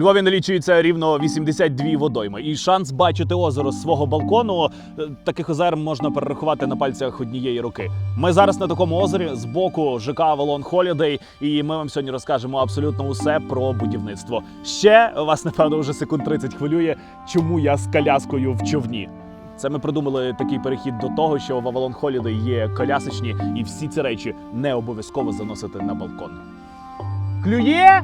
Львові налічується рівно 82 водойми, і шанс бачити озеро з свого балкону е, таких озер можна перерахувати на пальцях однієї руки. Ми зараз на такому озері з боку ЖК Авалон Холідей, і ми вам сьогодні розкажемо абсолютно усе про будівництво. Ще вас напевно вже секунд 30 хвилює, чому я з коляскою в човні. Це ми придумали такий перехід до того, що в Avalon Holiday є колясочні, і всі ці речі не обов'язково заносити на балкон. Клює?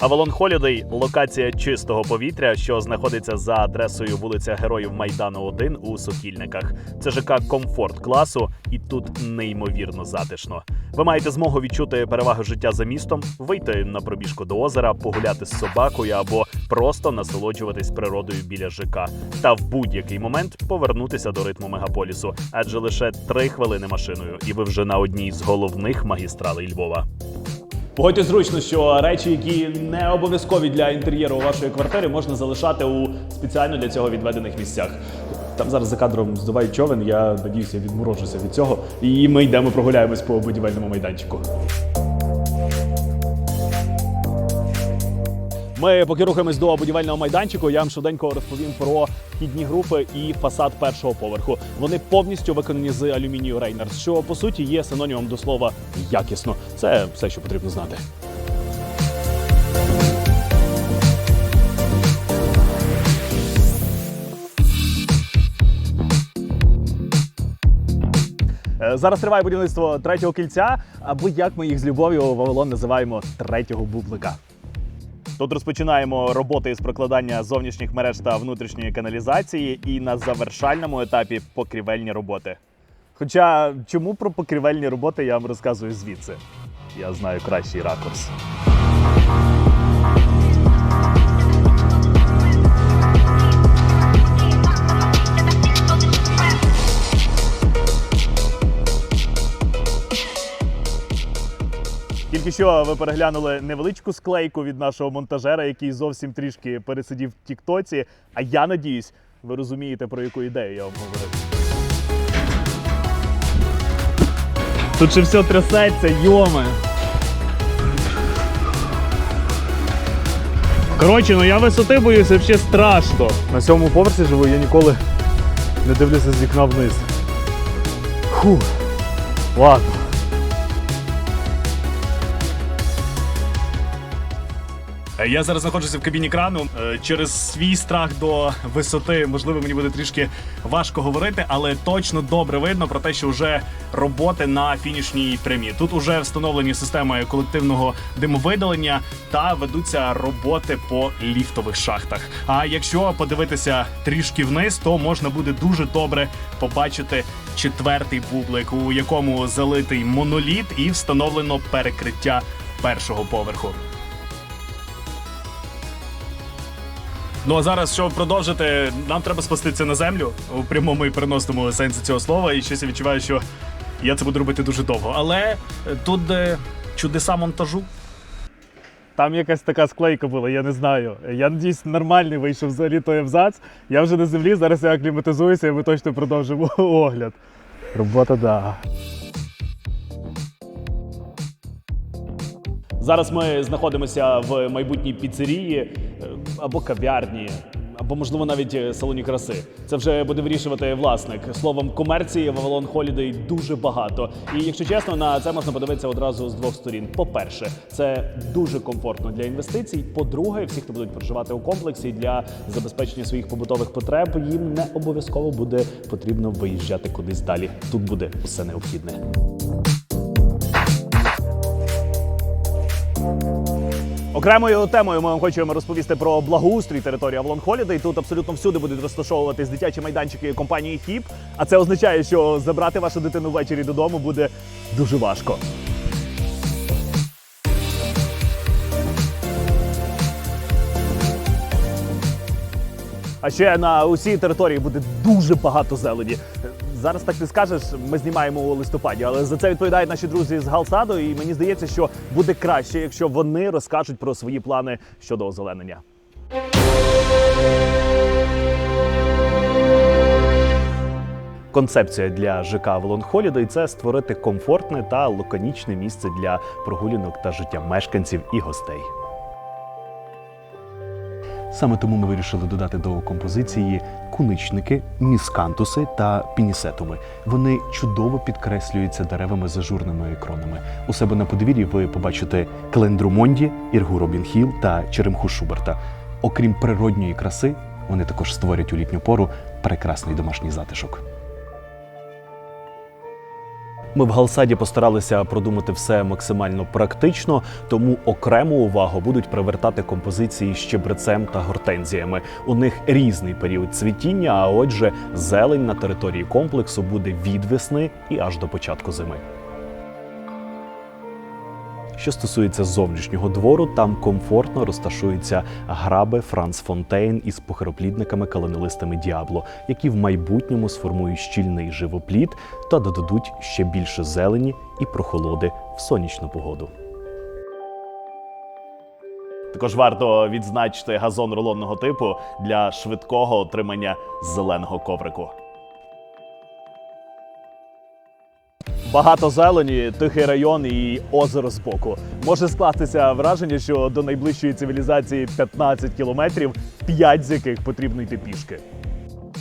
Avalon Holiday – локація чистого повітря, що знаходиться за адресою вулиця Героїв Майдану 1 у Сокільниках. Це ЖК комфорт класу, і тут неймовірно затишно. Ви маєте змогу відчути переваги життя за містом, вийти на пробіжку до озера, погуляти з собакою або просто насолоджуватись природою біля ЖК. Та в будь-який момент повернутися до ритму мегаполісу, адже лише три хвилини машиною, і ви вже на одній з головних магістралей Львова. Погодьте зручно, що речі, які не обов'язкові для інтер'єру вашої квартири, можна залишати у спеціально для цього відведених місцях. Там зараз за кадром здуває човен, я надіюся, відморожуся від цього. І ми йдемо прогуляємось по будівельному майданчику. Ми поки рухаємось до будівельного майданчику. Я вам швиденько розповім про вхідні групи і фасад першого поверху. Вони повністю виконані з алюмінію Рейнерс, що по суті є синонімом до слова якісно. Це все, що потрібно знати. Е, Зараз триває будівництво третього кільця, або як ми їх з любов'ю в Авалон називаємо третього бублика. Тут розпочинаємо роботи із прокладання зовнішніх мереж та внутрішньої каналізації, і на завершальному етапі покрівельні роботи. Хоча чому про покрівельні роботи я вам розказую звідси? Я знаю кращий ракурс. Тільки що ви переглянули невеличку склейку від нашого монтажера, який зовсім трішки пересидів в Тіктоці. А я надіюсь, ви розумієте, про яку ідею я вам говорив. Тут ще все трясеться, йоме. Коротше, ну я висоти боюся взагалі страшно. На сьомому поверсі живу, я ніколи не дивлюся з вікна вниз. Фу. Ладно. Я зараз знаходжуся в кабіні крану. Е, Через свій страх до висоти, можливо, мені буде трішки важко говорити, але точно добре видно про те, що вже роботи на фінішній прямі. Тут вже встановлені системи колективного димовидалення та ведуться роботи по ліфтових шахтах. А якщо подивитися трішки вниз, то можна буде дуже добре побачити четвертий бублик, у якому залитий моноліт і встановлено перекриття першого поверху. Ну а зараз, щоб продовжити, нам треба спуститися на землю у прямому і переносному сенсі цього слова. І щось я відчуваю, що я це буду робити дуже довго. Але е, тут чудеса монтажу. Там якась така склейка була, я не знаю. Я надіюсь, нормальний вийшов взагалі той абзац. Я вже на землі, зараз я акліматизуюся і ми точно продовжимо огляд. Робота, да. Зараз ми знаходимося в майбутній піцерії е, або кав'ярні, або можливо навіть е, салоні краси. Це вже буде вирішувати власник. Словом, комерції в Avalon Holiday дуже багато. І якщо чесно, на це можна подивитися одразу з двох сторін. По-перше, це дуже комфортно для інвестицій. По-друге, всі, хто будуть проживати у комплексі для забезпечення своїх побутових потреб, їм не обов'язково буде потрібно виїжджати кудись далі. Тут буде все необхідне. Окремою темою ми вам хочемо розповісти про благоустрій території Avalon Holiday. Тут абсолютно всюди будуть розташовуватись дитячі майданчики компанії HIP. А це означає, що забрати вашу дитину ввечері додому буде дуже важко. А ще на усій території буде дуже багато зелені. Зараз так не скажеш, ми знімаємо у листопаді, але за це відповідають наші друзі з Галсаду, і мені здається, що буде краще, якщо вони розкажуть про свої плани щодо озеленення. Концепція для ЖК Avalon Holiday – це створити комфортне та лаконічне місце для прогулянок та життя мешканців і гостей. Саме тому ми вирішили додати до композиції куничники, міскантуси та пінісетуми. Вони чудово підкреслюються деревами з ажурними кронами. У себе на подвір'ї ви побачите Клендрумонді, Іргу Робінхіл та Черемху Шуберта. Окрім природньої краси, вони також створять у літню пору прекрасний домашній затишок. Ми в Галсаді постаралися продумати все максимально практично, тому окрему увагу будуть привертати композиції з щебрецем та гортензіями. У них різний період цвітіння, а отже, зелень на території комплексу буде від весни і аж до початку зими. Що стосується зовнішнього двору, там комфортно розташуються граби Франц Фонтейн із похироплідниками калинолистами Діабло, які в майбутньому сформують щільний живоплід та додадуть ще більше зелені і прохолоди в сонячну погоду. Також варто відзначити газон рулонного типу для швидкого отримання зеленого коврику. Багато зелені, тихий район і озеро збоку. Може скластися враження, що до найближчої цивілізації 15 кілометрів, 5 з яких потрібно йти пішки.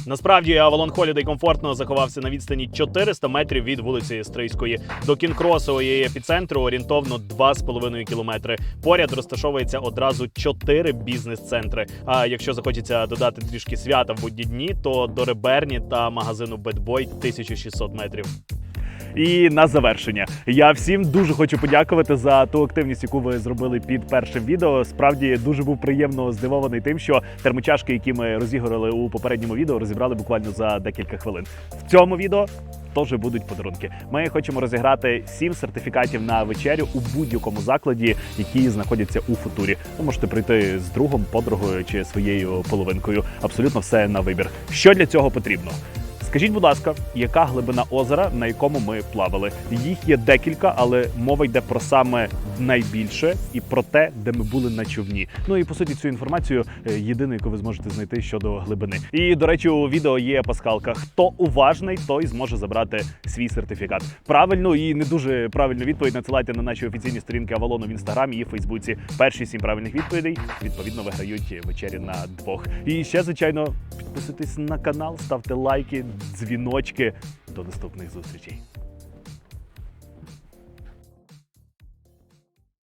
Насправді Avalon Holiday комфортно заховався на відстані 400 метрів від вулиці Стрийської. До кінкросу і епіцентру орієнтовно 2,5 кілометри. Поряд розташовується одразу 4 бізнес-центри. А якщо захочеться додати трішки свята в будні дні, то до Реберні та магазину Boy 1600 метрів. І на завершення я всім дуже хочу подякувати за ту активність, яку ви зробили під першим відео. Справді дуже був приємно здивований тим, що термочашки, які ми розіграли у попередньому відео, розібрали буквально за декілька хвилин. В цьому відео теж будуть подарунки. Ми хочемо розіграти сім сертифікатів на вечерю у будь-якому закладі, які знаходяться у футурі. Ви можете прийти з другом, подругою чи своєю половинкою. Абсолютно все на вибір. Що для цього потрібно? Скажіть, будь ласка, яка глибина озера, на якому ми плавали? Їх є декілька, але мова йде про саме найбільше і про те, де ми були на човні. Ну і по суті, цю інформацію е, єдину, яку ви зможете знайти щодо глибини. І до речі, у відео є пасхалка. Хто уважний, той зможе забрати свій сертифікат. Правильно і не дуже правильну відповідь надсилайте на наші офіційні сторінки Авалону в інстаграмі і Фейсбуці. Перші сім правильних відповідей відповідно виграють вечері на двох. І ще, звичайно, підписуйтесь на канал, ставте лайки, дзвіночки. До наступних зустрічей.